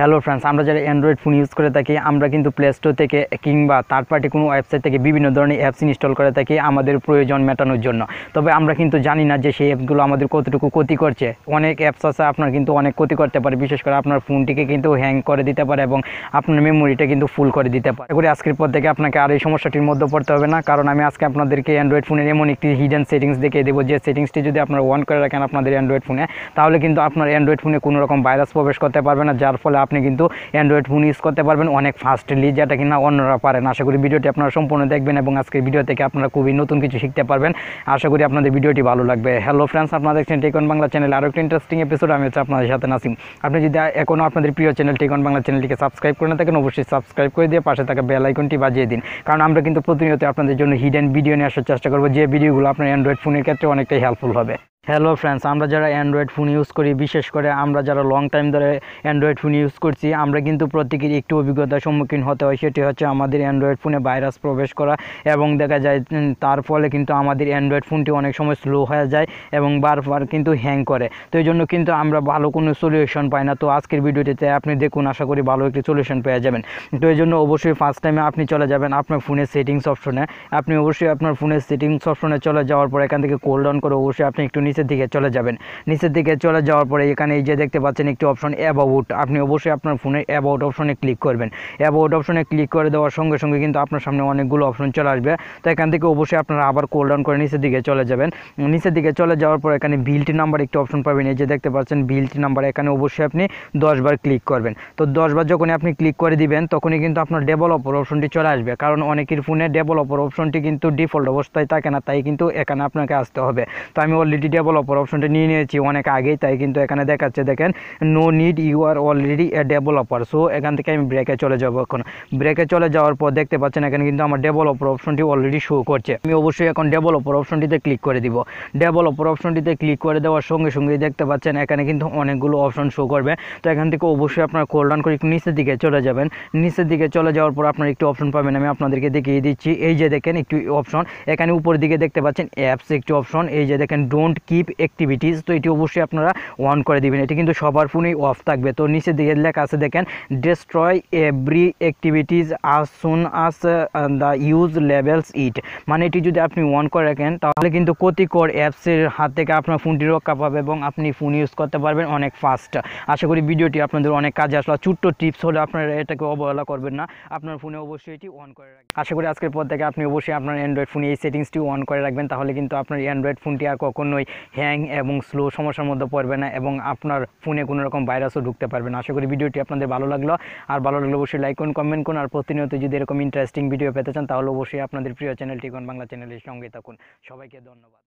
Hello friends আমরা যারা Android phone use করে থাকি, আমরা কিন্তু প্লে স্টোর থেকে কিংবা থার্ড পার্টি কোনো ওয়েবসাইট থেকে বিভিন্ন ধরনের অ্যাপস ইনস্টল করে থাকি আমাদের প্রয়োজন মেটানোর জন্য। তবে আমরা কিন্তু জানি না যে সেই অ্যাপসগুলো আমাদের কতটুকু ক্ষতি করছে। অনেক অ্যাপস আছে, আপনার কিন্তু অনেক ক্ষতি করতে পারে, বিশেষ করে আপনার ফোনটিকে কিন্তু হ্যাং করে দিতে পারে এবং আপনার মেমোরিটা কিন্তু ফুল করে দিতে পারে। করে আজকের পর থেকে আপনাকে আর এই সমস্যাটির মধ্যে পড়তে হবে না, কারণ আমি আজকে আপনাদেরকে অ্যান্ড্রয়েড ফোনের এমন একটি হিডেন সেটিংস দেখিয়ে দেবো, যে সেটিংসটি যদি আপনারা অন করে রাখেন আপনাদের অ্যান্ড্রয়েড ফোনে তাহলে কিন্তু আপনার অ্যান্ড্রয়েড ফোনে কোনো রকম ভাইরাস প্রবেশ করতে পারবে না, যার ফলে আপনি কিন্তু অ্যান্ড্রয়েড ফোন ইউজ করতে পারবেন অনেক ফাস্টলি যেটা কিনা অন্যরা পারেন আশা করি ভিডিওটি আপনারা সম্পূর্ণ দেখবেন এবং আজকের ভিডিও থেকে আপনারা খুবই নতুন কিছু শিখতে পারবেন। আশা করি আপনাদের ভিডিওটি ভালো লাগবে। হ্যালো ফ্রেন্ডস আপনারা দেখছেন টেকন বাংলা চ্যানেল আরও একটা ইন্টারেস্টিং এপিসোড আমি হচ্ছে আপনাদের সাথে নাসিম। আপনি যদি এখনও আপনাদের প্রিয় চ্যানেল টেকন বাংলা চ্যানেলটিকে সাবস্ক্রাইব করে না থাকেন, অবশ্যই সাবস্ক্রাইব করে দিয়ে পাশে থাকা বেল আইকনটি বাজিয়ে দিন। কারণ আমরা কিন্তু প্রতিনিয়ত আপনাদের জন্য হিডেন ভিডিও নিয়ে আসার চেষ্টা করব। যে ভিডিওগুলো আপনার অ্যান্ড্রয়েড ফোনের ক্ষেত্রে অনেকটাই হেল্পফুল হবে। হ্যালো ফ্রেন্ডস আমরা যারা অ্যান্ড্রয়েড ফোন ইউজ করি, বিশেষ করে আমরা যারা লং টাইম ধরে অ্যান্ড্রয়েড ফোন ইউজ করছি, আমরা কিন্তু প্রত্যেকের একটু অভিজ্ঞতার সম্মুখীন হতে হয়। সেটি হচ্ছে আমাদের অ্যান্ড্রয়েড ফোনে ভাইরাস প্রবেশ করা এবং দেখা যায় তার ফলে কিন্তু আমাদের অ্যান্ড্রয়েড ফোনটি অনেক সময় স্লো হয়ে যায় এবং বারবার কিন্তু হ্যাং করে। তো এই জন্য কিন্তু আমরা ভালো কোনো সলিউশন পাই না। তো আজকের ভিডিওটিতে আপনি দেখুন, আশা করি ভালো একটি সলিউশন পেয়ে যাবেন। তো এই জন্য অবশ্যই ফার্স্ট টাইমে আপনি চলে যাবেন আপনার ফোনের সেটিংস অপশনে আপনি অবশ্যই আপনার ফোনের সেটিংস অপশনে চলে যাওয়ার পর এখান থেকে কোল ডাউন করে অবশ্যই আপনি একটু নিচের দিকে চলে যাবেন। নিচের দিকে চলে যাওয়ার পরে এখানে এই যে দেখতে পাচ্ছেন একটি অপশন অ্যাবাউট আপনি অবশ্যই আপনার ফোনের অ্যাবাউট অপশনে ক্লিক করবেন। অ্যাবাউট অপশনে ক্লিক করে দেওয়ার সঙ্গে সঙ্গে কিন্তু আপনার সামনে অনেকগুলো অপশন চলে আসবে। তো এখান থেকে অবশ্যই আপনারা আবার কোল ডাউন করে নিচের দিকে চলে যাবেন। নিচের দিকে চলে যাওয়ার পর এখানে বিলটি নাম্বার একটি অপশন পাবেন। এই যে দেখতে পাচ্ছেন বিলটি নাম্বার এখানে অবশ্যই আপনি দশবার ক্লিক করবেন। তো দশবার যখনই আপনি ক্লিক করে দিবেন, তখনই কিন্তু আপনার ডেভেলপার অপশনটি চলে আসবে। কারণ অনেকের ফোনে ডেভেলপার অপশনটি কিন্তু ডিফল্ট অবস্থায় থাকে না, তাই কিন্তু এখানে আপনাকে আসতে হবে। তো আমি অলরেডি ডেভেলপার অপশনটা নিয়ে নিয়েছি, অনেক আগেই, তাই কিন্তু এখানে দেখাচ্ছে, দেখেন no need you are already a developer so এখান থেকে আমি ব্রেকে চলে যাব এখন। ব্রেকে চলে যাওয়ার পর দেখতে পাচ্ছেন, এখানে কিন্তু আমার ডেভেলপার অপশনটি অলরেডি শো করছে। আমি অবশ্যই এখন ডেভেলপার অপশনটিতে ক্লিক করে দিব। ডেভেলপার অপশনটিতে ক্লিক করে দেওয়ার সঙ্গে সঙ্গে দেখতে পাচ্ছেন, এখানে কিন্তু অনেকগুলো অপশন শো করবে। তো এখান থেকে অবশ্যই আপনার কোল ডাউন করে একটু নিচের দিকে চলে যাবেন। নিচের দিকে চলে যাওয়ার পর আপনার একটু অপশন পাবেন, আমি আপনাদেরকে দেখিয়ে দিচ্ছি। এই যে দেখেন, একটু অপশন এখানে উপরের দিকে দেখতে পাচ্ছেন অ্যাপস একটি অপশন এই যে দেখেন ডোন্ট কিপ অ্যাক্টিভিটিস তো এটি অবশ্যই আপনারা অন করে দিবেন। এটি কিন্তু সবার ফোনেই অফ থাকবে। তো নিচের দিকে লেখা আছে, দেখেন destroy every activities as soon as the use levels it মানে এটি যদি আপনি অন করে রাখেন, তাহলে কিন্তু ক্ষতিকর অ্যাপসের হাত থেকে আপনার ফোনটি রক্ষা পাবে এবং আপনি ফোন ইউজ করতে পারবেন অনেক ফাস্ট আশা করি ভিডিওটি আপনাদের অনেক কাজে আসলো। ছোট্ট টিপস হলে আপনারা এটাকে অবহেলা করবেন না। আপনার ফোনে অবশ্যই এটি অন করে রাখবেন। আশা করি আজকের পর থেকে আপনি অবশ্যই আপনার অ্যান্ড্রয়েড ফোনে এই সেটিংসটি অন করে রাখবেন। তাহলে কিন্তু আপনার অ্যান্ড্রয়েড ফোনটি আর কখনোই হ্যাং এবং স্লো সমস্যার মধ্যে পড়বে না এবং আপনার ফোনে কোনো রকম ভাইরাসও ঢুকতে পারবে না। আশা করি ভিডিওটি আপনাদের ভালো লাগল। আর ভালো লাগলে অবশ্যই লাইক করুন কমেন্ট করুন। আর প্রতিনিয়ত যদি এরকম ইন্টারেস্টিং ভিডিও পেতে চান, তাহলে অবশ্যই আপনাদের প্রিয় চ্যানেল টিকন বাংলা চ্যানেলের সঙ্গে থাকুন। সবাইকে ধন্যবাদ।